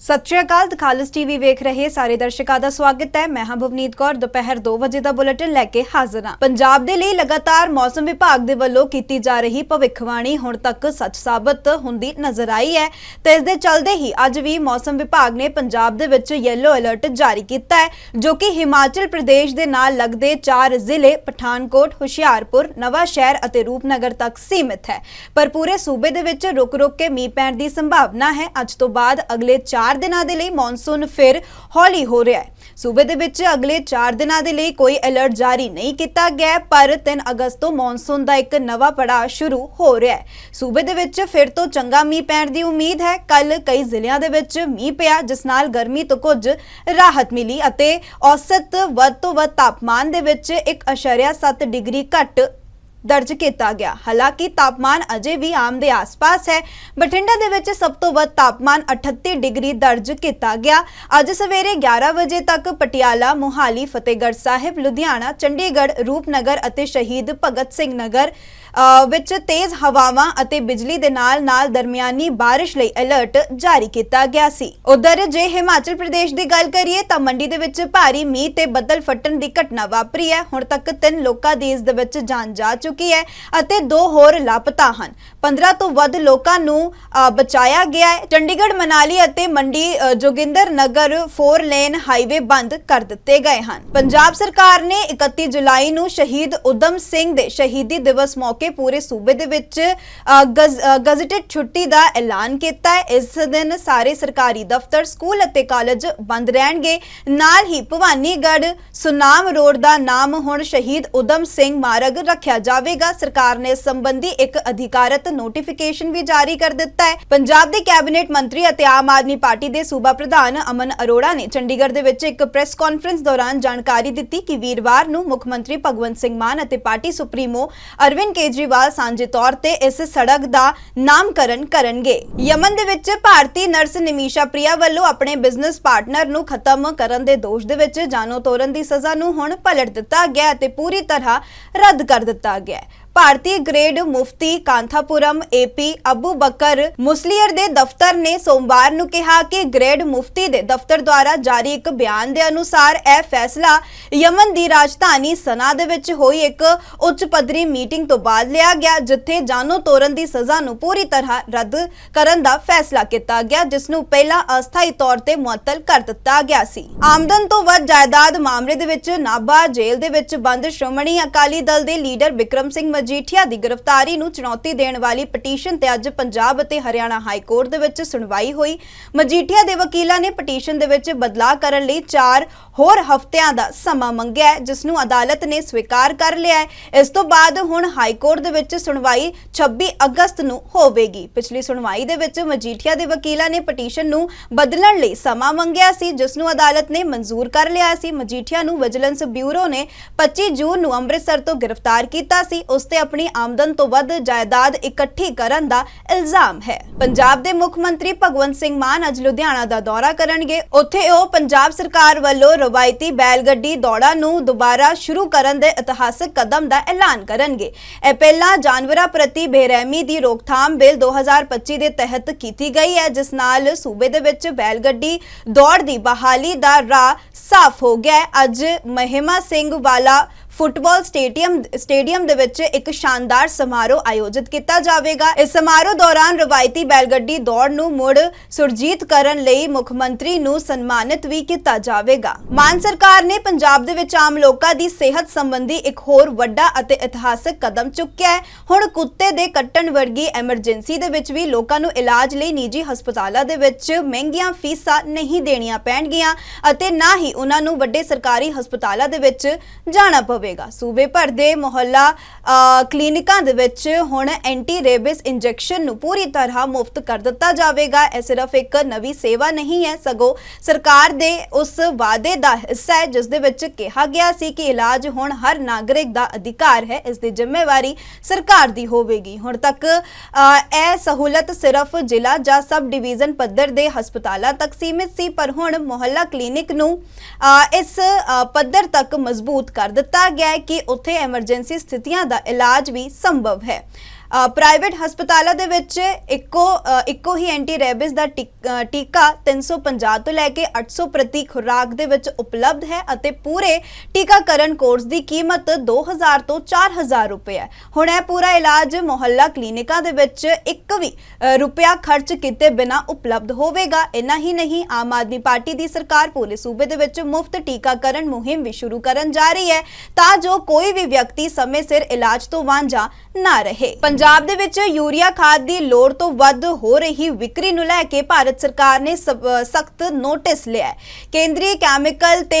ਸਤਿ ਸ਼੍ਰੀ ਅਕਾਲ, ਦਖਾਲਸ ਟੀਵੀ ਵੇਖ ਰਹੇ ਸਾਰੇ ਦਰਸ਼ਕਾਂ ਦਾ ਸਵਾਗਤ ਹੈ। ਮੈਂ ਹਾਂ ਭਵਨੀਤ ਕੌਰ, ਦੁਪਹਿਰ 2 ਵਜੇ ਦਾ ਬੁਲੇਟਿਨ ਲੈ ਕੇ ਹਾਜ਼ਰ ਹਾਂ। ਪੰਜਾਬ ਦੇ ਲਈ ਲਗਾਤਾਰ ਮੌਸਮ ਵਿਭਾਗ ਦੇ ਵੱਲੋਂ ਕੀਤੀ ਜਾ ਰਹੀ ਭਵਿੱਖਬਾਣੀ ਹੁਣ ਤੱਕ ਸੱਚ ਸਾਬਤ ਹੁੰਦੀ ਨਜ਼ਰ ਆਈ ਹੈ ਤੇ ਇਸ ਦੇ ਚੱਲਦੇ ਹੀ ਅੱਜ ਵੀ ਮੌਸਮ ਵਿਭਾਗ ਨੇ ਪੰਜਾਬ ਦੇ ਵਿੱਚ ਯੈਲੋ ਅਲਰਟ ਜਾਰੀ ਕੀਤਾ ਹੈ, ਜੋ ਕਿ ਹਿਮਾਚਲ ਪ੍ਰਦੇਸ਼ ਦੇ ਨਾਲ ਲੱਗਦੇ ਚਾਰ ਜ਼ਿਲ੍ਹੇ ਪਠਾਨਕੋਟ, ਹੁਸ਼ਿਆਰਪੁਰ ਨਵਾਂ ਸ਼ਹਿਰ ਅਤੇ ਰੂਪਨਗਰ ਤੱਕ ਸੀਮਿਤ ਹੈ। ਪਰ ਪੂਰੇ ਸੂਬੇ ਦੇ ਵਿੱਚ ਰੁਕ-ਰੁਕ ਕੇ ਮੀਂਹ ਪੈਣ ਦੀ ਸੰਭਾਵਨਾ ਹੈ। ਅੱਜ ਤੋਂ ਬਾਅਦ ਅਗਲੇ 4 ਦਿਨਾਂ ਦੇ ਲਈ ਮੌਨਸੂਨ ਫਿਰ ਹੌਲੀ ਹੋ ਰਿਹਾ ਹੈ। ਸੂਬੇ ਦੇ ਵਿੱਚ ਅਗਲੇ 4 ਦਿਨਾਂ ਦੇ ਲਈ ਕੋਈ ਅਲਰਟ ਜਾਰੀ ਨਹੀਂ ਕੀਤਾ ਗਿਆ, ਪਰ 3 ਅਗਸਤ ਤੋਂ ਮੌਨਸੂਨ ਦਾ ਇੱਕ ਨਵਾਂ ਪੜਾਅ ਸ਼ੁਰੂ ਹੋ ਰਿਹਾ ਹੈ। ਸੂਬੇ ਦੇ ਵਿੱਚ ਫਿਰ ਤੋਂ ਚੰਗਾ ਮੀਂਹ ਪੈਣ ਦੀ ਉਮੀਦ ਹੈ। ਕੱਲ ਕਈ ਜ਼ਿਲ੍ਹਿਆਂ ਦੇ ਵਿੱਚ ਮੀਂਹ ਪਿਆ, ਜਿਸ ਨਾਲ ਗਰਮੀ ਤੋਂ ਕੁਝ ਰਾਹਤ ਮਿਲੀ ਅਤੇ ਔਸਤ ਵੱਧ ਤੋਂ ਵੱਧ ਤਾਪਮਾਨ ਦੇ ਵਿੱਚ 1.7 ਡਿਗਰੀ ਘੱਟ ਦਰਜ ਕੀਤਾ ਗਿਆ। ਹਾਲਾਂਕਿ ਤਾਪਮਾਨ ਅਜੇ ਵੀ ਆਮ ਦੇ ਆਸ-ਪਾਸ ਹੈ। ਬਠਿੰਡਾ ਦੇ ਵਿੱਚ ਸਭ ਤੋਂ ਵੱਧ ਤਾਪਮਾਨ 38 ਡਿਗਰੀ ਦਰਜ ਕੀਤਾ ਗਿਆ। ਅੱਜ ਸਵੇਰੇ 11 ਵਜੇ ਤੱਕ ਪਟਿਆਲਾ, ਮੁਹਾਲੀ, ਫਤਿਹਗੜ੍ਹ ਸਾਹਿਬ, ਲੁਧਿਆਣਾ, ਚੰਡੀਗੜ੍ਹ, ਰੂਪਨਗਰ ਅਤੇ ਸ਼ਹੀਦ ਭਗਤ ਸਿੰਘ ਨਗਰ ਵਿੱਚ ਤੇਜ਼ ਹਵਾਵਾਂ ਅਤੇ ਬਿਜਲੀ ਦੇ ਨਾਲ-ਨਾਲ ਦਰਮਿਆਨੀ ਬਾਰਿਸ਼ ਲਈ ਅਲਰਟ ਜਾਰੀ ਕੀਤਾ ਗਿਆ ਸੀ। ਉਧਰ ਜੇ ਹਿਮਾਚਲ ਪ੍ਰਦੇਸ਼ ਦੀ ਗੱਲ ਕਰੀਏ ਤਾਂ ਮੰਡੀ ਦੇ ਵਿੱਚ ਭਾਰੀ ਮੀਂਹ ਤੇ ਬੱਦਲ ਫਟਣ ਦੀ ਘਟਨਾ ਵਾਪਰੀ ਹੈ। ਹੁਣ ਤੱਕ ਤਿੰਨ ਲੋਕਾਂ ਦੀ ਇਸ ਦੇ ਵਿੱਚ ਜਾਨ ਜਾ ਚੁੱਕੀ ਹੈ ਅਤੇ ਦੋ ਹੋਰ ਲਾਪਤਾ ਹਨ। 15 ਤੋਂ ਵੱਧ ਲੋਕਾਂ ਨੂੰ ਬਚਾਇਆ ਗਿਆ ਹੈ। ਚੰਡੀਗੜ੍ਹ ਮਨਾਲੀ ਅਤੇ ਮੰਡੀ ਜੋਗਿੰਦਰ ਨਗਰ 4 ਲੇਨ ਹਾਈਵੇ ਬੰਦ ਕਰ ਦਿੱਤੇ ਗਏ ਹਨ। ਪੰਜਾਬ ਸਰਕਾਰ ਨੇ 31 ਜੁਲਾਈ ਨੂੰ ਸ਼ਹੀਦ ਉਦਮ ਸਿੰਘ ਦੇ ਸ਼ਹੀਦੀ ਦਿਵਸ ਮੌਕੇ ਪੂਰੇ ਸੂਬੇ ਦੇ ਵਿੱਚ ਅ, ਗਜ਼- ਗਜ਼ਟਿਡ ਛੁੱਟੀ ਦਾ ਐਲਾਨ ਕੀਤਾ ਹੈ। ਇਸ ਦਿਨ ਸਾਰੇ ਸਰਕਾਰੀ ਦਫ਼ਤਰ ਸਕੂਲ ਅਤੇ ਕਾਲਜ ਬੰਦ ਰਹਿਣਗੇ। ਨਾਲ ਹੀ ਭਵਾਨੀਗੜ੍ਹ ਸੁਨਾਮ ਰੋਡ ਦਾ ਨਾਮ ਹੁਣ ਸ਼ਹੀਦ ਉਦਮ ਸਿੰਘ ਮਾਰਗ ਰੱਖਿਆ ਜਾਵੇਗਾ। ਸਰਕਾਰ ਨੇ ਇਸ ਸੰਬੰਧੀ ਇੱਕ ਅਧਿਕਾਰਤ ਨੋਟੀਫਿਕੇਸ਼ਨ ਵੀ ਜਾਰੀ ਕਰ ਦਿੱਤਾ ਹੈ। ਪੰਜਾਬ ਦੇ ਕੈਬਨਿਟ ਮੰਤਰੀ ਅਤੇ ਆਮ ਆਦਮੀ ਪਾਰਟੀ ਦੇ ਸੂਬਾ ਪ੍ਰਧਾਨ ਅਮਨ ਅਰੋੜਾ ਨੇ ਚੰਡੀਗੜ੍ਹ ਦੇ ਵਿੱਚ ਇੱਕ ਪ੍ਰੈਸ ਕਾਨਫਰੰਸ ਦੌਰਾਨ ਜਾਣਕਾਰੀ ਦਿੱਤੀ ਕਿ ਵੀਰਵਾਰ ਨੂੰ ਮੁੱਖ ਮੰਤਰੀ ਭਗਵੰਤ ਸਿੰਘ ਮਾਨ ਅਤੇ ਪਾਰਟੀ ਸੁਪਰੀਮੋ ਅਰਵਿੰਦ ਕੇਜਰੀਵਾਲ ਸਾਂਝੇ ਤੌਰ ਤੇ ਇਸ ਸੜਕ ਦਾ ਨਾਮਕਰਨ ਕਰਨਗੇ। ਯਮਨ ਦੇ ਵਿੱਚ ਭਾਰਤੀ ਨਰਸ ਨਿਮੀਸ਼ਾ ਪ੍ਰਿਆ ਵੱਲੋਂ ਆਪਣੇ ਬਿਜ਼ਨਸ ਪਾਰਟਨਰ ਨੂੰ ਖਤਮ ਕਰਨ ਦੇ ਦੋਸ਼ ਦੇ ਵਿੱਚ ਜਾਨੋ ਤੋਰਨ ਦੀ ਸਜ਼ਾ ਨੂੰ ਹੁਣ ਪਲਟ ਦਿੱਤਾ ਗਿਆ ਅਤੇ ਪੂਰੀ ਤਰ੍ਹਾਂ ਰੱਦ ਕਰ ਦਿੱਤਾ ਗਿਆ ਭਾਰਤੀ ਗ੍ਰੇਡ ਮੁਫਤੀ ਕਾਂਥਾਪੁਰਮ, ਏਪੀ ਅਬੂ ਬਕਰ ਮੁਸਲੀਅਰ ਦੇ ਦਫ਼ਤਰ ਨੇ ਸੋਮਵਾਰ ਨੂੰ ਕਿਹਾ ਕਿ ਗ੍ਰੇਡ ਮੁਫਤੀ ਦੇ ਦਫ਼ਤਰ ਦੁਆਰਾ ਜਾਰੀ ਇੱਕ ਬਿਆਨ ਦੇ ਅਨੁਸਾਰ ਇਹ ਫੈਸਲਾ ਯਮਨ ਦੀ ਰਾਜਧਾਨੀ ਸਨਾ ਦੇ ਵਿੱਚ ਹੋਈ ਇੱਕ ਉੱਚ ਪੱਧਰੀ ਮੀਟਿੰਗ ਤੋਂ ਬਾਅਦ ਲਿਆ ਗਿਆ, ਜਿੱਥੇ ਜਾਨੋਂ ਤੋੜਨ ਦੀ ਸਜ਼ਾ ਨੂੰ ਪੂਰੀ ਤਰ੍ਹਾਂ ਰੱਦ ਕਰਨ ਦਾ ਫੈਸਲਾ ਕੀਤਾ ਗਿਆ, ਜਿਸ ਨੂੰ ਪਹਿਲਾਂ ਅਸਥਾਈ ਤੌਰ ਤੇ ਮੁਅੱਤਲ ਕਰ ਦਿੱਤਾ ਗਿਆ ਸੀ। ਆਮਦਨ ਤੋਂ ਵੱਧ ਜਾਇਦਾਦ ਮਾਮਲੇ ਦੇ ਵਿੱਚ ਨਾਭਾ ਜੇਲ੍ਹ ਦੇ ਵਿੱਚ ਬੰਦ ਸ਼੍ਰੋਮਣੀ ਅਕਾਲੀ ਦਲ ਦੇ ਲੀਡਰ ਵਿਕਰਮ ਸਿੰਘ ਮਜੀਠੀਆ ਦੀ ਗ੍ਰਿਫਤਾਰੀ ਨੂੰ ਚੁਣੌਤੀ ਦੇਣ ਵਾਲੀ ਪਟੀਸ਼ਨ ਤੇ ਅੱਜ ਪੰਜਾਬ ਅਤੇ ਹਰਿਆਣਾ ਹਾਈ ਕੋਰਟ ਦੇ ਵਿੱਚ ਸੁਣਵਾਈ ਹੋਈ। ਮਜੀਠੀਆ ਦੇ ਵਕੀਲਾਂ ਨੇ ਪਟੀਸ਼ਨ ਦੇ ਵਿੱਚ ਬਦਲਾਅ ਕਰਨ ਲਈ 4 ਹੋਰ ਹਫ਼ਤਿਆਂ ਦਾ ਸਮਾਂ ਮੰਗਿਆ ਹੈ, ਜਿਸ ਨੂੰ ਅਦਾਲਤ ਨੇ ਸਵੀਕਾਰ ਕਰ ਲਿਆ ਹੈ। ਇਸ ਤੋਂ ਬਾਅਦ ਹੁਣ ਹਾਈ ਕੋਰਟ ਦੇ ਵਿੱਚ ਸੁਣਵਾਈ 26 ਅਗਸਤ ਨੂੰ ਹੋਵੇਗੀ। ਪਿਛਲੀ ਸੁਣਵਾਈ ਦੇ ਵਿੱਚ ਮਜੀਠੀਆ ਦੇ ਵਕੀਲਾਂ ਨੇ ਪਟੀਸ਼ਨ ਨੂੰ ਬਦਲਣ ਲਈ ਸਮਾਂ ਮੰਗਿਆ ਸੀ, ਜਿਸ ਨੂੰ ਅਦਾਲਤ ਨੇ ਮਨਜ਼ੂਰ ਕਰ ਲਿਆ ਸੀ। ਮਜੀਠੀਆ ਨੂੰ ਵਿਜੀਲੈਂਸ ਬਿਊਰੋ ਨੇ 25 ਜੂਨ ਨੂੰ ਅੰਮ੍ਰਿਤਸਰ ਤੋਂ ਗ੍ਰਿਫਤਾਰ ਕੀਤਾ ਸੀ। ਉਸ ਤੇ ਆਪਣੀ ਆਮਦਨ ਤੋਂ ਵੱਧ ਜਾਇਦਾਦ ਇਕੱਠੀ ਕਰਨ ਦਾ ਇਲਜ਼ਾਮ ਹੈ। ਪੰਜਾਬ ਦੇ ਮੁੱਖ ਮੰਤਰੀ ਭਗਵੰਤ ਸਿੰਘ ਮਾਨ ਅੱਜ ਲੁਧਿਆਣਾ ਦਾ ਦੌਰਾ ਕਰਨਗੇ। ਉੱਥੇ ਉਹ ਪੰਜਾਬ ਸਰਕਾਰ ਵੱਲੋਂ ਰਵਾਇਤੀ ਬੈਲ ਦੌੜਾਂ ਨੂੰ ਦੁਬਾਰਾ ਸ਼ੁਰੂ ਕਰਨ ਦੇ ਇਤਿਹਾਸਕ ਕਦਮ ਦਾ ਐਲਾਨ ਕਰਨਗੇ। ਇਹ ਪਹਿਲਾਂ ਜਾਨਵਰਾਂ ਪ੍ਰਤੀ ਬੇਰਹਿਮੀ ਦੀ ਰੋਕਥਾਮ ਬਿੱਲ 2025 ਦੇ ਤਹਿਤ ਕੀਤੀ ਗਈ ਹੈ, ਜਿਸ ਨਾਲ ਸੂਬੇ ਦੇ ਵਿੱਚ ਬੈਲਗੱਡੀ ਦੌੜ ਦੀ ਬਹਾਲੀ ਦਾ ਰਾਹ ਸਾਫ਼ ਹੋ ਗਿਆ ਅੱਜ ਮਹਿਮਾ ਸਿੰਘ ਵਾਲਾ ਫੁੱਟਬਾਲ ਸਟੇਡੀਅਮ ਸਟੇਡੀਅਮ ਦੇ ਵਿੱਚ ਇੱਕ ਸ਼ਾਨਦਾਰ ਸਮਾਰੋਹ ਆਯੋਜਿਤ ਕੀਤਾ ਜਾਵੇਗਾ। ਇਸ ਸਮਾਰੋਹ ਦੌਰਾਨ ਰਵਾਇਤੀ ਬੈਲਗੱਡੀ ਦੌੜ ਨੂੰ ਮੁੜ ਸੁਰਜੀਤ ਕਰਨ ਲਈ ਮੁੱਖ ਮੰਤਰੀ ਨੂੰ ਸਨਮਾਨਿਤ ਵੀ ਕੀਤਾ ਜਾਵੇਗਾ। ਮਾਨ ਸਰਕਾਰ ਨੇ ਪੰਜਾਬ ਦੇ ਵਿੱਚ ਆਮ ਲੋਕਾਂ ਦੀ ਸਿਹਤ ਸੰਬੰਧੀ ਇੱਕ ਹੋਰ ਵੱਡਾ ਅਤੇ ਇਤਿਹਾਸਕ ਕਦਮ ਚੁੱਕਿਆ ਹੈ। ਹੁਣ ਕੁੱਤੇ ਦੇ ਕੱਟਣ ਵਰਗੀ ਐਮਰਜੈਂਸੀ ਦੇ ਵਿੱਚ ਵੀ ਲੋਕਾਂ ਨੂੰ ਇਲਾਜ ਲਈ ਨਿੱਜੀ ਹਸਪਤਾਲਾਂ ਦੇ ਵਿੱਚ ਮਹਿੰਗੀਆਂ ਫੀਸਾਂ ਨਹੀਂ ਦੇਣੀਆਂ ਪੈਣਗੀਆਂ ਅਤੇ ਨਾ ਹੀ ਉਹਨਾਂ ਨੂੰ ਵੱਡੇ ਸਰਕਾਰੀ ਹਸਪਤਾਲਾਂ ਦੇ ਵਿੱਚ ਜਾਣਾ ਪਵੇ ਪਵੇਗਾ ਸੂਬੇ ਭਰ ਦੇ ਮੁਹੱਲਾ ਅ, ਕਲੀਨਿਕਾਂ ਦੇ ਵਿੱਚ ਹੁਣ ਐਂਟੀ ਰੇਬਿਸ ਇੰਜੈਕਸ਼ਨ ਨੂੰ ਪੂਰੀ ਤਰ੍ਹਾਂ ਮੁਫਤ ਕਰ ਦਿੱਤਾ ਜਾਵੇਗਾ। ਇਹ ਸਿਰਫ ਇੱਕ ਨਵੀਂ ਸੇਵਾ ਨਹੀਂ ਹੈ ਸਗੋਂ ਸਰਕਾਰ ਦੇ ਉਸ ਵਾਅਦੇ ਦਾ ਹਿੱਸਾ ਹੈ ਜਿਸ ਦੇ ਵਿੱਚ ਕਿਹਾ ਗਿਆ ਸੀ ਕਿ ਇਲਾਜ ਹੁਣ ਹਰ ਨਾਗਰਿਕ ਦਾ ਅਧਿਕਾਰ ਹੈ ਇਸ ਦੀ ਜ਼ਿੰਮੇਵਾਰੀ ਸਰਕਾਰ ਦੀ ਹੋਵੇਗੀ। ਹੁਣ ਤੱਕ ਇਹ ਸਹੂਲਤ ਸਿਰਫ ਜ਼ਿਲ੍ਹਾ ਜਾਂ ਸਬ ਡਿਵੀਜ਼ਨ ਪੱਧਰ ਦੇ ਹਸਪਤਾਲਾਂ ਤੱਕ ਸੀਮਿਤ ਸੀ ਪਰ ਹੁਣ ਮੁਹੱਲਾ ਕਲੀਨਿਕ ਨੂੰ ਅ, ਇਸ ਪੱਧਰ ਤੱਕ ਮਜ਼ਬੂਤ ਕਰ ਦਿੱਤਾ ਗਿਆ ਹੈ ਕਿ ਉੱਥੇ ਐਮਰਜੈਂਸੀ ਸਥਿਤੀਆਂ ਦਾ ਇਲਾਜ ਵੀ ਸੰਭਵ ਹੈ। ਪ੍ਰਾਈਵੇਟ ਹਸਪਤਾਲਾਂ ਦੇ ਵਿੱਚ ਇੱਕੋ ਇੱਕੋ ਹੀ ਐਂਟੀ ਰੈਬਿਸ ਦਾ ਟੀਕ- ਅ, ਟੀਕਾ 350 ਤੋਂ ਲੈ ਕੇ 800 ਪ੍ਰਤੀ ਖੁਰਾਕ ਦੇ ਵਿੱਚ ਉਪਲਬਧ ਹੈ ਅਤੇ ਪੂਰੇ ਟੀਕਾਕਰਨ ਕੋਰਸ ਦੀ ਕੀਮਤ 2000 ਤੋਂ 4000 ਰੁਪਏ ਹੈ। ਹੁਣ ਇਹ ਪੂਰਾ ਇਲਾਜ ਮੁਹੱਲਾ ਕਲੀਨਿਕਾਂ ਦੇ ਵਿੱਚ ਇੱਕ ਵੀ ਅ, ਰੁਪਿਆ ਖਰਚ ਕੀਤੇ ਬਿਨਾ ਉਪਲਬਧ ਹੋਵੇਗਾ। ਇੰਨਾ ਹੀ ਨਹੀਂ ਆਮ ਆਦਮੀ ਪਾਰਟੀ ਦੀ ਸਰਕਾਰ ਪੂਰੇ ਸੂਬੇ ਦੇ ਵਿੱਚ ਮੁਫਤ ਟੀਕਾਕਰਨ ਮੁਹਿੰਮ ਵੀ ਸ਼ੁਰੂ ਕਰਨ ਜਾ ਰਹੀ ਹੈ ਤਾਂ ਜੋ ਕੋਈ ਵੀ ਵਿਅਕਤੀ ਸਮੇਂ ਸਿਰ ਇਲਾਜ ਤੋਂ ਵਾਂਝਾ ਨਾ ਰਹੇ। ਪੰਜਾਬ ਦੇ ਵਿੱਚ ਯੂਰੀਆ ਖਾਦ ਦੀ ਲੋੜ ਤੋਂ ਵੱਧ ਹੋ ਰਹੀ ਵਿਕਰੀ ਨੂੰ ਲੈ ਕੇ ਭਾਰਤ ਸਰਕਾਰ ਨੇ ਸਖਤ ਨੋਟਿਸ ਲਿਆ ਹੈ। ਕੇਂਦਰੀ ਕੈਮੀਕਲ ਤੇ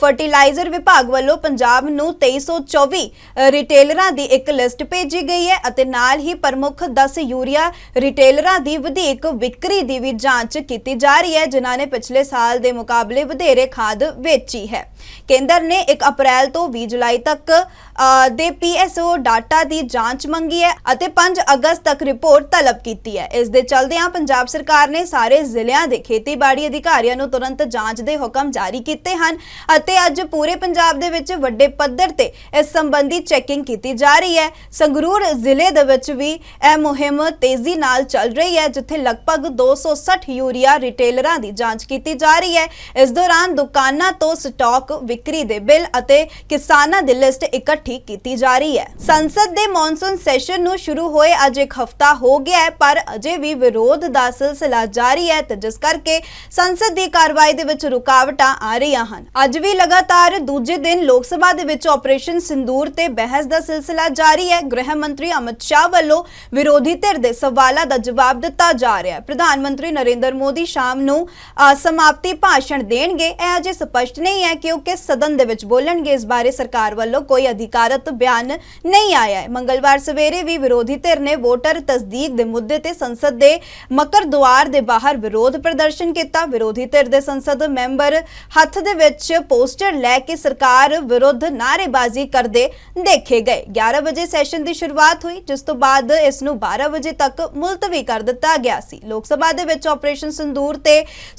ਫਰਟੀਲਾਈਜ਼ਰ ਵਿਭਾਗ ਵੱਲੋਂ ਪੰਜਾਬ ਨੂੰ 2324 ਅ, ਰਿਟੇਲਰਾਂ ਦੀ ਇੱਕ ਲਿਸਟ ਭੇਜੀ ਗਈ ਹੈ ਅਤੇ ਨਾਲ ਹੀ ਪ੍ਰਮੁੱਖ 10 ਯੂਰੀਆ ਰਿਟੇਲਰਾਂ ਦੀ ਵਧੇਕ ਵਿਕਰੀ ਦੀ ਵੀ ਜਾਂਚ ਕੀਤੀ ਜਾ ਰਹੀ ਹੈ ਜਿਨ੍ਹਾਂ ਨੇ ਪਿਛਲੇ ਸਾਲ ਦੇ ਮੁਕਾਬਲੇ ਵਧੇਰੇ ਖਾਦ ਵੇਚੀ ਹੈ। ਕੇਂਦਰ ਨੇ 1 ਅਪ੍ਰੈਲ ਤੋਂ 20 ਜੁਲਾਈ ਤੱਕ ਅ, ਦੇ ਪੀਐਸਓ ਡਾਟਾ ਦੀ ਜਾਂਚ ਮੰਗੀ ਹੈ। ਅਤੇ 5 ਅਗਸਤ ਤੱਕ ਰਿਪੋਰਟ ਤਲਬ ਕੀਤੀ ਹੈ। ਇਸ ਦੇ ਚਲਦਿਆਂ ਪੰਜਾਬ ਸਰਕਾਰ ਨੇ ਸਾਰੇ ਜ਼ਿਲ੍ਹਿਆਂ ਦੇ ਖੇਤੀਬਾੜੀ ਅਧਿਕਾਰੀਆਂ ਨੂੰ ਤੁਰੰਤ ਜਾਂਚ ਦੇ ਹੁਕਮ ਜਾਰੀ ਕੀਤੇ ਹਨ ਅਤੇ ਅੱਜ ਪੂਰੇ ਪੰਜਾਬ ਦੇ ਵਿੱਚ ਵੱਡੇ ਪੱਧਰ ਤੇ ਇਸ ਸੰਬੰਧੀ ਚੈਕਿੰਗ ਕੀਤੀ ਜਾ ਰਹੀ ਹੈ। ਸੰਗਰੂਰ ਜ਼ਿਲ੍ਹੇ ਦੇ ਵਿੱਚ ਵੀ ਇਹ ਮੁਹਿੰਮ ਤੇਜ਼ੀ ਨਾਲ ਚੱਲ ਰਹੀ ਹੈ, ਜਿੱਥੇ ਲਗਭਗ 260 ਯੂਰੀਆ ਰਿਟੇਲਰਾਂ ਦੀ ਜਾਂਚ ਕੀਤੀ ਜਾ ਰਹੀ ਹੈ। ਇਸ ਦੌਰਾਨ ਦੁਕਾਨਾਂ ਤੋਂ ਸਟਾਕ, ਵਿਕਰੀ ਦੇ ਬਿੱਲ ਅਤੇ ਕਿਸਾਨਾਂ ਦੀ ਲਿਸਟ ਇਕੱਠੀ ਕੀਤੀ ਜਾ ਰਹੀ ਹੈ। ਸੰਸਦ ਦੇ ਮੌਨਸੂਨ ਸੈਸ਼ਨ ਨੂੰ ਸ਼ੁਰੂ ਹੋਏ ਅੱਜ ਇੱਕ ਹਫਤਾ ਹੋ ਗਿਆ ਹੈ ਪਰ ਅਜੇ ਵੀ ਵਿਰੋਧ ਦਾ ਸਿਲਸਿਲਾ ਜਾਰੀ ਹੈ ਤੇ ਜਿਸ ਕਰਕੇ ਸੰਸਦ ਦੀ ਕਾਰਵਾਈ ਦੇ ਵਿੱਚ ਰੁਕਾਵਟਾਂ ਆ ਰਹੀਆਂ ਹਨ। ਅੱਜ ਵੀ ਲਗਾਤਾਰ ਦੂਜੇ ਦਿਨ ਲੋਕ ਸਭਾ ਦੇ ਵਿੱਚ ਆਪਰੇਸ਼ਨ ਸਿੰਦੂਰ ਤੇ ਬਹਿਸ ਦਾ ਸਿਲਸਿਲਾ ਜਾਰੀ ਹੈ। ਗ੍ਰਹਿ ਮੰਤਰੀ ਅਮਿਤ ਸ਼ਾਹ ਵੱਲੋਂ ਵਿਰੋਧੀ ਧਿਰ ਦੇ ਸਵਾਲਾਂ ਦਾ ਜਵਾਬ ਦਿੱਤਾ ਜਾ ਰਿਹਾ ਹੈ। ਪ੍ਰਧਾਨ ਮੰਤਰੀ ਨਰਿੰਦਰ ਮੋਦੀ ਸ਼ਾਮ ਨੂੰ ਅ, ਸਮਾਪਤੀ ਭਾਸ਼ਣ ਦੇਣਗੇ। ਇਹ ਅਜੇ ਸਪਸ਼ਟ ਨਹੀਂ ਹੈ ਕਿਉਂਕਿ ਸਦਨ ਦੇ ਵਿੱਚ ਬੋਲਣਗੇ। ਇਸ ਬਾਰੇ ਸਰਕਾਰ ਵੱਲੋਂ ਕੋਈ ਅਧਿਕਾਰਤ ਬਿਆਨ ਨਹੀਂ ਆਇਆ ਹੈ। ਮੰਗਲਵਾਰ ਸਵੇਰੇ ਵੀ ਵਿਰੋਧੀ ਧਿਰ ਨੇ ਵੋਟਰ ਤਸਦੀਕ ਦੇ ਮੁੱਦੇ ਤੇ ਸੰਸਦ ਦੇ ਮਕਰ ਦੁਆਰ ਦੇ ਬਾਹਰ ਵਿਰੋਧ ਪ੍ਰਦਰਸ਼ਨ ਕੀਤਾ। ਵਿਰੋਧੀ ਧਿਰ ਦੇ ਸੰਸਦ ਮੈਂਬਰ ਹੱਥ ਦੇ ਵਿੱਚ ਪੋਸਟਰ ਲੈ ਕੇ ਸਰਕਾਰ ਵਿਰੁੱਧ ਨਾਅਰੇਬਾਜ਼ੀ ਕਰਦੇ ਦੇਖੇ ਗਏ। 11 ਵਜੇ ਸੈਸ਼ਨ ਦੀ ਸ਼ੁਰੂਆਤ ਹੋਈ, ਜਿਸ ਤੋਂ ਬਾਅਦ ਇਸ ਨੂੰ 12 ਵਜੇ ਤੱਕ ਮੁਲਤਵੀ ਕਰ ਦਿੱਤਾ ਗਿਆ ਸੀ। ਲੋਕ ਸਭਾ ਦੇ ਵਿੱਚ ਆਪਰੇਸ਼ਨ ਸੰਦੂਰ ਤੇ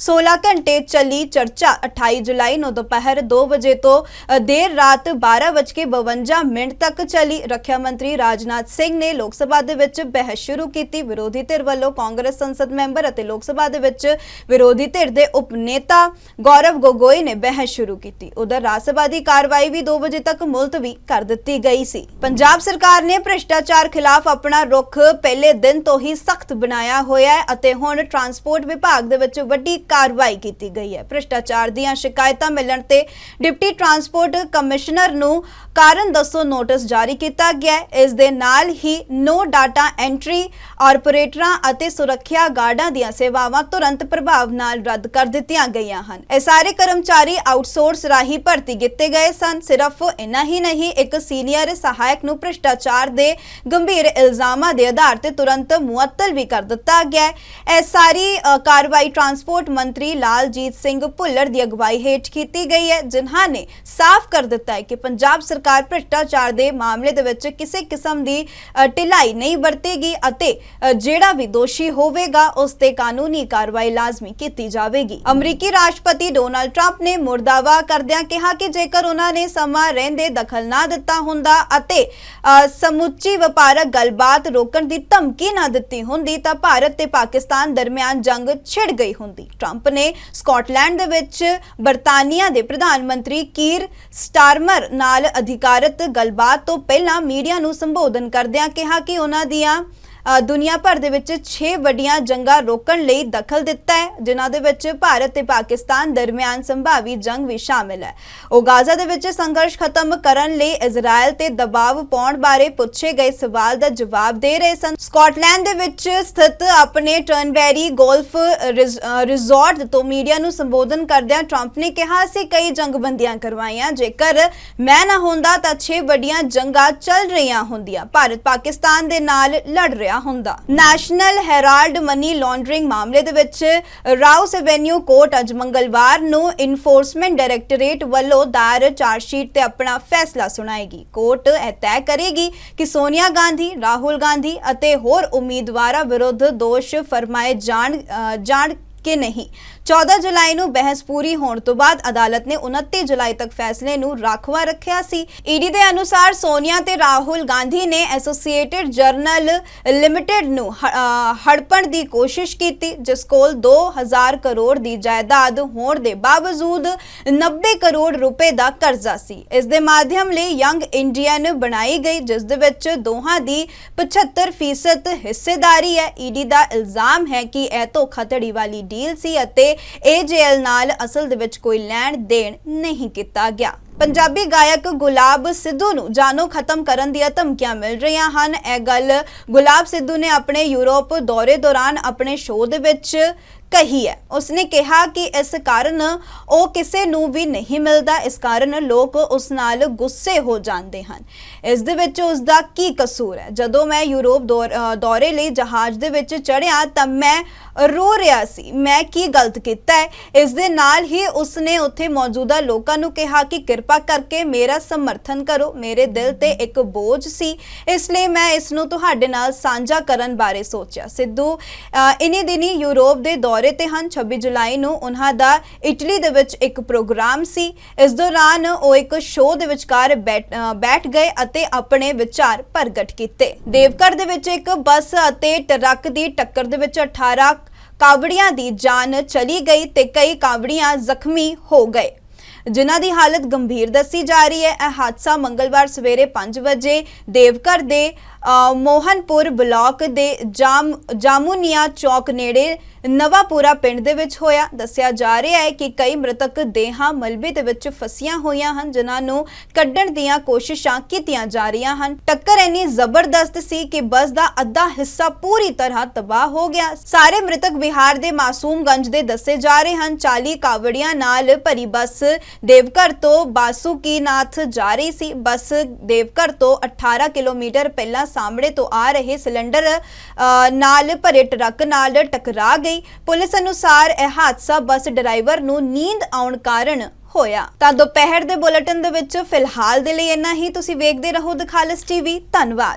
16 ਘੰਟੇ ਚੱਲੀ ਚਰਚਾ। 28 ਜੁਲਾਈ ਨੂੰ ਦੁਪਹਿਰ 2 ਵਜੇ ਤੋਂ ਦੇਰ ਰਾਤ 12:52 ਮਿੰਟ ਤੱਕ ਚੱਲੀ। ਰੱਖਿਆ ਮੰਤਰੀ ਰਾਜਨਾਥ ਸਿੰਘ ਨੇ ਲੋਕ ਸਭਾ ਦੇ ਵਿੱਚ ਬਹਿਸ ਸ਼ੁਰੂ ਕੀਤੀ। ਵਿਰੋਧੀ ਧਿਰ ਵੱਲੋਂ ਕਾਂਗਰਸ ਸੰਸਦ ਮੈਂਬਰ ਅਤੇ ਲੋਕ ਸਭਾ ਦੇ ਵਿੱਚ ਵਿਰੋਧੀ ਧਿਰ ਦੇ ਉਪ ਨੇਤਾ ਗੌਰਵ ਗੋਗੋਈ ਨੇ ਬਹਿਸ ਸ਼ੁਰੂ ਕੀਤੀ। ਉਧਰ ਰਾਜ ਸਭਾ ਦੀ ਕਾਰਵਾਈ ਵੀ 2 ਵਜੇ ਤੱਕ ਮੁਲਤਵੀ ਕਰ ਦਿੱਤੀ ਗਈ ਸੀ। ਪੰਜਾਬ ਸਰਕਾਰ ਨੇ ਭ੍ਰਿਸ਼ਟਾਚਾਰ ਖਿਲਾਫ ਆਪਣਾ ਰੁਖ ਪਹਿਲੇ ਦਿਨ ਤੋਂ ਹੀ ਸਖਤ ਬਣਾਇਆ ਹੋਇਆ ਹੈ ਅਤੇ ਹੁਣ ਟਰਾਂਸਪੋਰਟ ਵਿਭਾਗ ਦੇ ਵਿੱਚ ਵੱਡੀ ਕਾਰਵਾਈ ਕੀਤੀ ਗਈ ਹੈ। ਭ੍ਰਿਸ਼ਟਾਚਾਰ ਦੀਆਂ ਸ਼ਿਕਾਇਤਾਂ ਮਿਲਣ ਤੇ ਡਿਪਟੀ ਟਰਾਂਸਪੋਰਟ ਕਮਿਸ਼ਨਰ ਨੂੰ ਕਾਰਨ ਦੱਸੋ ਨੋਟਿਸ ਜਾਰੀ ਕੀਤਾ ਗਿਆ ਹੈ। ਇਸ ਦੇ ਨਾਲ ਹੀ ਨੋ ਡਾਟਾ ਐਂਟਰੀ, ਆਪਰੇਟਰਾਂ ਅਤੇ ਸੁਰੱਖਿਆ ਗਾਰਡਾਂ ਦੀਆਂ ਸੇਵਾਵਾਂ ਤੁਰੰਤ ਪ੍ਰਭਾਵ ਨਾਲ ਰੱਦ ਕਰ ਦਿੱਤੀਆਂ ਗਈਆਂ ਹਨ। ਇਹ ਸਾਰੇ ਕਰਮਚਾਰੀ ਆਊਟਸੋਰਸ ਰਾਹੀਂ ਭਰਤੀ ਕੀਤੇ ਗਏ ਸਨ। ਸਿਰਫ ਇੰਨਾ ਹੀ ਨਹੀਂ, ਇੱਕ ਸੀਨੀਅਰ ਸਹਾਇਕ ਨੂੰ ਭ੍ਰਿਸ਼ਟਾਚਾਰ ਦੇ ਗੰਭੀਰ ਇਲਜ਼ਾਮਾਂ ਦੇ ਆਧਾਰ ਤੇ ਤੁਰੰਤ ਮੁਅੱਤਲ ਵੀ ਕਰ ਦਿੱਤਾ ਗਿਆ ਇਹ ਸਾਰੀ ਕਾਰਵਾਈ ਟਰਾਂਸਪੋਰਟ ਮੰਤਰੀ ਲਾਲਜੀਤ ਸਿੰਘ ਭੁੱਲਰ ਦੀ ਅਗਵਾਈ ਹੇਠ ਕੀਤੀ ਗਈ ਹੈ, ਜਿਨ੍ਹਾਂ ਨੇ ਸਾਫ਼ ਕਰ ਦਿੱਤਾ ਹੈ ਕਿ ਪੰਜਾਬ ਸਰਕਾਰ ਭ੍ਰਿਸ਼ਟਾਚਾਰ ਦੇ ਮਾਮਲੇ ਦੇ ਵਿੱਚ ਕਿਸੇ ਕਿਸਮ ਦੀ ਢਿਲਾਈ ਨਹੀਂ ਵਰਤੇਗੀ ਅਤੇ ਜਿਹੜਾ ਵੀ ਦੋਸ਼ੀ ਹੋਵੇਗਾ, ਉਸ ਤੇ ਕਾਨੂੰਨੀ ਕਾਰਵਾਈ ਲਾਜ਼ਮੀ ਕੀਤੀ ਜਾਵੇਗੀ। ਅਮਰੀਕੀ ਰਾਸ਼ਟਰਪਤੀ ਡੋਨਾਲਡ ਟਰੰਪ ਨੇ ਮੁਰਦਾਵਾ ਕਰਦਿਆਂ ਕਿਹਾ ਕਿ ਜੇਕਰ ਉਹਨਾਂ ਨੇ ਸਮਾਂ ਰਹਿੰਦੇ ਦਖਲ ਨਾ ਦਿੱਤਾ ਹੁੰਦਾ ਅਤੇ ਸਮੁੱਚੀ ਵਪਾਰਕ ਗੱਲਬਾਤ ਰੋਕਣ ਦੀ ਧਮਕੀ ਨਾ ਦਿੱਤੀ ਹੁੰਦੀ ਤਾਂ ਭਾਰਤ ਤੇ ਪਾਕਿਸਤਾਨ ਦਰਮਿਆਨ ਜੰਗ ਛਿੜ ਗਈ ਹੁੰਦੀ। ਟਰੰਪ ਨੇ ਸਕਾਟਲੈਂਡ ਦੇ ਵਿੱਚ ਬਰਤਾਨੀਆ ਦੇ ਪ੍ਰਧਾਨ ਮੰਤਰੀ ਕੀਰ ਸਟਾਰਮਰ ਨਾਲ ਅਧਿਕਾਰਤ ਗੱਲਬਾਤ ਤੋਂ ਪਹਿਲਾਂ ਮੀਡੀਆ ਨੂੰ ਸੰਬੋਧਨ ਕਰਦਿਆਂ ਕਿਹਾ ਕਿ ਉਹਨਾਂ ਦੀਆਂ ਦੁਨੀਆ ਭਰ ਦੇ ਵਿੱਚ 6 ਵੱਡੀਆਂ ਜੰਗਾਂ ਰੋਕਣ ਲਈ ਦਖਲ ਦਿੱਤਾ ਹੈ, ਜਿਨ੍ਹਾਂ ਦੇ ਵਿੱਚ ਭਾਰਤ ਤੇ ਪਾਕਿਸਤਾਨ ਦਰਮਿਆਨ ਸੰਭਾਵੀ ਜੰਗ ਵੀ ਸ਼ਾਮਿਲ ਹੈ। ਉਹ ਗਾਜ਼ਾ ਦੇ ਵਿੱਚ ਸੰਘਰਸ਼ ਖਤਮ ਕਰਨ ਲਈ ਇਜ਼ਰਾਈਲ ਤੇ ਦਬਾਅ ਪਾਉਣ ਬਾਰੇ ਪੁੱਛੇ ਗਏ ਸਵਾਲ ਦਾ ਜਵਾਬ ਦੇ ਰਹੇ ਸਨ। ਸਕਾਟਲੈਂਡ ਦੇ ਵਿੱਚ ਸਥਿਤ ਆਪਣੇ ਟਰਨਬੈਰੀ ਗੋਲਫ ਰਿਜ਼- ਰਿਜ਼ੋਰਟ ਤੋਂ ਮੀਡੀਆ ਨੂੰ ਸੰਬੋਧਨ ਕਰਦਿਆਂ ਟਰੰਪ ਨੇ ਕਿਹਾ, ਅਸੀਂ ਕਈ ਜੰਗਬੰਦੀਆਂ ਕਰਵਾਈਆਂ, ਜੇਕਰ ਮੈਂ ਨਾ ਹੁੰਦਾ ਤਾਂ 6 ਵੱਡੀਆਂ ਜੰਗਾਂ ਚੱਲ ਰਹੀਆਂ ਹੁੰਦੀਆਂ। ਭਾਰਤ ਪਾਕਿਸਤਾਨ ਦੇ ਨਾਲ ਲੜ ਰਿਹਾ ਹੁੰਦਾ। ਨੈਸ਼ਨਲ ਹੈਰਾਲਡ ਮਨੀ ਲਾਂਡਰਿੰਗ ਮਾਮਲੇ ਦੇ ਵਿੱਚ ਰਾਉਸ ਐਵੇਨਿਊ ਕੋਰਟ ਅੱਜ ਮੰਗਲਵਾਰ ਨੂੰ ਇਨਫੋਰਸਮੈਂਟ ਡਾਇਰੈਕਟੋਰੇਟ ਵੱਲੋਂ ਦਾਇਰ ਚਾਰਜਸ਼ੀਟ ਤੇ ਆਪਣਾ ਫੈਸਲਾ ਸੁਣਾਏਗੀ। ਕੋਰਟ ਇਹ ਤੈਅ ਕਰੇਗੀ ਕਿ ਸੋਨੀਆ ਗਾਂਧੀ, ਰਾਹੁਲ ਗਾਂਧੀ ਅਤੇ ਹੋਰ ਉਮੀਦਵਾਰਾਂ ਵਿਰੁੱਧ ਦੋਸ਼ ਫਰਮਾਏ ਜਾਣ ਜਾਣ ਕਿ ਨਹੀਂ। 14 ਜੁਲਾਈ ਨੂੰ ਬਹਿਸ ਪੂਰੀ ਹੋਣ ਤੋਂ ਬਾਅਦ ਅਦਾਲਤ ਨੇ 29 ਜੁਲਾਈ ਤੱਕ ਫੈਸਲੇ ਨੂੰ ਰਾਖਵਾ ਰੱਖਿਆ ਸੀ। ਈਡੀ ਦੇ ਅਨੁਸਾਰ ਸੋਨੀਆ ਤੇ ਰਾਹੁਲ ਗਾਂਧੀ ਨੇ ਐਸੋਸੀਏਟਿਡ ਜਰਨਲ ਲਿਮਟਿਡ ਨੂੰ ਹੜਪਣ ਦੀ ਕੋਸ਼ਿਸ਼ ਕੀਤੀ, ਜਿਸ ਕੋਲ 2000 ਕਰੋੜ ਦੀ ਜਾਇਦਾਦ ਹੋਣ ਦੇ ਬਾਵਜੂਦ 90 ਕਰੋੜ ਰੁਪਏ ਦਾ ਕਰਜ਼ਾ ਸੀ। ਇਸ ਦੇ ਮਾਧਿਅਮ ਲਈ ਯੰਗ ਇੰਡੀਅਨ ਬਣਾਈ ਗਈ, ਜਿਸ ਦੇ ਵਿੱਚ ਦੋਹਾਂ ਦੀ 75% ਹਿੱਸੇਦਾਰੀ ਹੈ। ਈਡੀ ਦਾ ਇਲਜ਼ਾਮ ਹੈ ਕਿ ਇਹ ਧੋਖਾਧੜੀ ਵਾਲੀ ਡੀਲ ਸੀ ਅਤੇ ਏਜੇਐਲ ਨਾਲ ਅਸਲ ਦੇ ਵਿੱਚ ਕੋਈ ਲੈਣ ਦੇਣ ਨਹੀਂ ਕੀਤਾ ਗਿਆ। ਪੰਜਾਬੀ ਗਾਇਕ ਗੁਲਾਬ ਸਿੱਧੂ ਨੂੰ ਜਾਨੋਂ ਖਤਮ ਕਰਨ ਦੀਆਂ ਧਮਕੀਆਂ ਮਿਲ ਰਹੀਆਂ ਹਨ। ਇਹ ਗੱਲ ਗੁਲਾਬ ਸਿੱਧੂ ਨੇ ਆਪਣੇ ਯੂਰਪ ਦੌਰੇ ਦੌਰਾਨ ਆਪਣੇ ਸ਼ੋਅ ਦੇ ਵਿੱਚ ਕਹੀ ਹੈ। ਉਸਨੇ ਕਿਹਾ ਕਿ ਇਸ ਕਾਰਨ ਉਹ ਕਿਸੇ ਨੂੰ ਵੀ ਨਹੀਂ ਮਿਲਦਾ। ਇਸ ਕਾਰਨ ਲੋਕ ਉਸ ਨਾਲ ਗੁੱਸੇ ਹੋ ਜਾਂਦੇ ਹਨ। ਇਸ ਦੇ ਵਿੱਚ ਉਸ ਦਾ ਕੀ ਕਸੂਰ ਹੈ? ਜਦੋਂ ਮੈਂ ਯੂਰਪ ਦੌਰ- ਦੌਰੇ ਲਈ ਜਹਾਜ਼ ਦੇ ਵਿੱਚ ਚੜ੍ਹਿਆ ਤਾਂ ਮੈਂ ਰੋ ਰਿਹਾ ਸੀ। ਮੈਂ ਕੀ ਗਲਤ ਕੀਤਾ ਹੈ? ਇਸ ਦੇ ਨਾਲ ਹੀ ਉਸਨੇ ਉੱਥੇ ਮੌਜੂਦਾ ਲੋਕਾਂ ਨੂੰ ਕਿਹਾ ਕਿ ਕਿਰਪਾ ਕਰਕੇ ਮੇਰਾ ਸਮਰਥਨ ਕਰੋ। ਮੇਰੇ ਦਿਲ ਤੇ ਇੱਕ ਬੋਝ ਸੀ। ਇਸ ਲਈ ਮੈਂ ਇਸ ਨੂੰ ਤੁਹਾਡੇ ਨਾਲ ਸਾਂਝਾ ਕਰਨ ਬਾਰੇ ਸੋਚਿਆ। ਸਿੱਧੂ ਅ, ਇਨੀ ਦਿਨੀ ਯੂਰਪ ਦੇ ਦੌਰੇ ਤੇ ਹਨ। 26 ਜੁਲਾਈ ਨੂੰ ਉਹਨਾਂ ਦਾ ਇਟਲੀ ਦੇ ਵਿੱਚ ਇੱਕ ਪ੍ਰੋਗਰਾਮ ਸੀ। ਇਸ ਦੌਰਾਨ ਉਹ ਇੱਕ ਸ਼ੋਅ ਦੇ ਵਿਚਕਾਰ ਬੈਠ ਗਏ ਅਤੇ ਆਪਣੇ ਵਿਚਾਰ ਪ੍ਰਗਟ ਕੀਤੇ। ਦੇਵਕਰ ਦੇ ਵਿੱਚ ਇੱਕ ਬੱਸ ਅਤੇ ਟਰੱਕ ਦੀ ਟੱਕਰ ਦੇ ਵਿੱਚ 18 ਕਾਵੜੀਆਂ ਦੀ ਜਾਨ ਚਲੀ ਗਈ ਤੇ ਕਈ ਕਾਵੜੀਆਂ ਜ਼ਖਮੀ ਹੋ ਗਏ। ਜਿਨ੍ਹਾਂ ਦੀ ਹਾਲਤ ਗੰਭੀਰ ਦੱਸੀ ਜਾ ਰਹੀ ਹੈ। ਇਹ ਹਾਦਸਾ ਮੰਗਲਵਾਰ ਸਵੇਰੇ 5 ਵਜੇ ਦੇਵਕਰ ਦੇ ਮੋਹਨਪੁਰ ਬਲਾਕ ਦੇ ਜਾਮ, ਜਾਮੂਨੀਆ ਚੌਕ ਨੇੜੇ ਨਵਾਪੁਰਾ ਪਿੰਡ ਦੇ ਵਿੱਚ ਹੋਇਆ। ਦੱਸਿਆ ਜਾ ਰਿਹਾ ਹੈ ਕਿ ਕਈ ਮ੍ਰਿਤਕ ਦੇਹਾਂ ਮਲਬੇ ਦੇ ਵਿੱਚ ਫਸੀਆਂ ਹੋਈਆਂ ਹਨ, ਜਿਨ੍ਹਾਂ ਨੂੰ ਕੱਢਣ ਦੀਆਂ ਕੋਸ਼ਿਸ਼ਾਂ ਕੀਤੀਆਂ ਜਾ ਰਹੀਆਂ ਹਨ। ਟੱਕਰ ਇੰਨੀ ਜ਼ਬਰਦਸਤ ਸੀ ਕਿ ਬੱਸ ਦਾ ਅੱਧਾ ਹਿੱਸਾ ਪੂਰੀ ਤਰ੍ਹਾਂ ਤਬਾਹ ਹੋ ਗਿਆ। ਸਾਰੇ ਮ੍ਰਿਤਕ ਬਿਹਾਰ ਦੇ ਮਾਸੂਮਗੰਜ ਦੇ ਦੱਸੇ ਜਾ ਰਹੇ ਹਨ। 40 ਕਾਵੜੀਆਂ ਨਾਲ ਭਰੀ ਬੱਸ ਦੇਵਕਰ ਤੋਂ ਬਾਸੂਕੀਨਾਥ ਜਾ ਰਹੀ ਸੀ। ਬੱਸ ਦੇਵਕਰ ਤੋਂ 18 ਕਿਲੋਮੀਟਰ ਪਹਿਲਾਂ ਸਾਹਮਣੇ ਤੋਂ ਆ ਰਹੇ ਸਿਲੰਡਰ ਅ, ਨਾਲ ਭਰੇ ਟਰੱਕ ਨਾਲ ਟਕਰਾ ਗਈ। ਪੁਲਿਸ ਅਨੁਸਾਰ ਇਹ ਹਾਦਸਾ ਬੱਸ ਡਰਾਈਵਰ ਨੂੰ ਨੀਂਦ ਆਉਣ ਕਾਰਨ ਹੋਇਆ। ਤਾਂ ਦੁਪਹਿਰ ਦੇ ਬੁਲੇਟਿਨ ਦੇ ਵਿੱਚ ਫਿਲਹਾਲ ਦੇ ਲਈ ਇੰਨਾ ਹੀ। ਤੁਸੀਂ ਵੇਖਦੇ ਰਹੋ ਦਖਾਲਸ ਟੀਵੀ। ਧੰਨਵਾਦ।